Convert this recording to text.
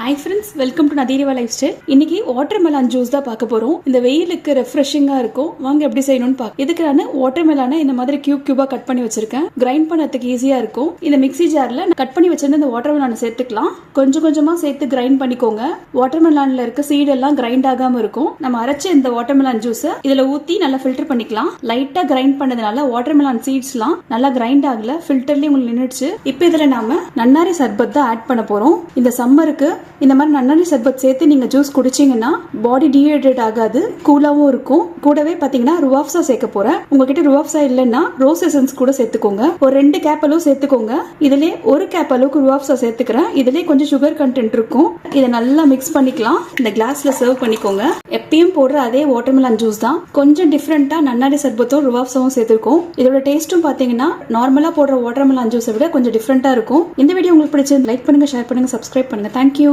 Hi friends welcome to நதீரிவா life style இன்னைக்கு watermelon juice தான் பார்க்க போறோம். இந்த வெயிலுக்கு ரெஃப்ரெஷிங்கா இருக்கும். வாங்க எப்படி செய்யணும்னு பார்க்க இதுக்கு நான் வாட்டர் மெலானை இந்த மாதிரி கியூப் கியூபா கட் பண்ணி வச்சிருக்கேன். கிரைண்ட் பண்ணதுக்கு ஈஸியா இருக்கும். இந்த மிக்ஸி ஜார்ல கட் பண்ணி வச்சிருந்த இந்த வாட்டர் மெலானை சேர்த்துக்கலாம். கொஞ்சம் கொஞ்சமா சேர்த்து கிரைண்ட் பண்ணிக்கோங்க. வாட்டர் மெலான்ல இருக்க சீடு எல்லாம் கிரைண்ட் ஆகாம இருக்கும். நம்ம அரைச்ச இந்த வாட்டர் மெலான் ஜூஸ் இதுல ஊத்தி நல்லா ஃபில்டர் பண்ணிக்கலாம். லைட்டா கிரைண்ட் பண்ணதுனால வாட்டர் மெலான் சீட்ஸ்லாம் நல்லா கிரைண்ட் ஆகல ஃபில்டர்லயே உங்களுக்கு நின்றுச்சு இப்போ இதுல நாம நன்னாரி சர்பத் தான் ஆட் பண்ண போறோம். இந்த சம்மருக்கு இந்த மாதிரி நன்னாரி சர்பத் சேர்த்து நீங்கள் ஜூஸ் குடிச்சீங்கன்னா பாடி டீஹைட்ரேட் ஆகாது கூலாகவும் இருக்கும். கூடவே பார்த்தீங்கன்னா ருவாப்சா சேர்க்க போகிறேன் உங்ககிட்ட ருவாப்சா இல்லைன்னா ரோஸ் எசன்ஸ் கூட சேர்த்துக்கோங்க. ஒரு ரெண்டு கேப் அளவு சேர்த்துக்கோங்க. இதிலே ஒரு கேப் அளவுக்கு ருவாப்சா சேர்த்துக்கிறேன். இதிலே கொஞ்சம் சுகர் கண்டென்ட் இருக்கும். இதை நல்லா மிக்ஸ் பண்ணிக்கலாம். இந்த கிளாஸ்ல சர்வ் பண்ணிக்கோங்க. எப்பயும் போடுற அதே வாட்டர்மெலன் ஜூஸ் தான். கொஞ்சம் டிஃப்ரெண்ட்டாக நன்னாரி சர்பத்தும் ருவாப்சாவும் சேர்த்துருக்கோம். இதோட டேஸ்ட்டும் பார்த்தீங்கன்னா நார்மலாக போடுற வாட்டர்மெலன் ஜூஸை விட கொஞ்சம் டிஃப்ரெண்ட்டாக இருக்கும். இந்த வீடியோ உங்களுக்கு பிடிச்சிருந்து லைக் பண்ணுங்கள் ஷேர் பண்ணுங்கள் சப்ஸ்கிரைப் பண்ணுங்க. தேங்க்யூ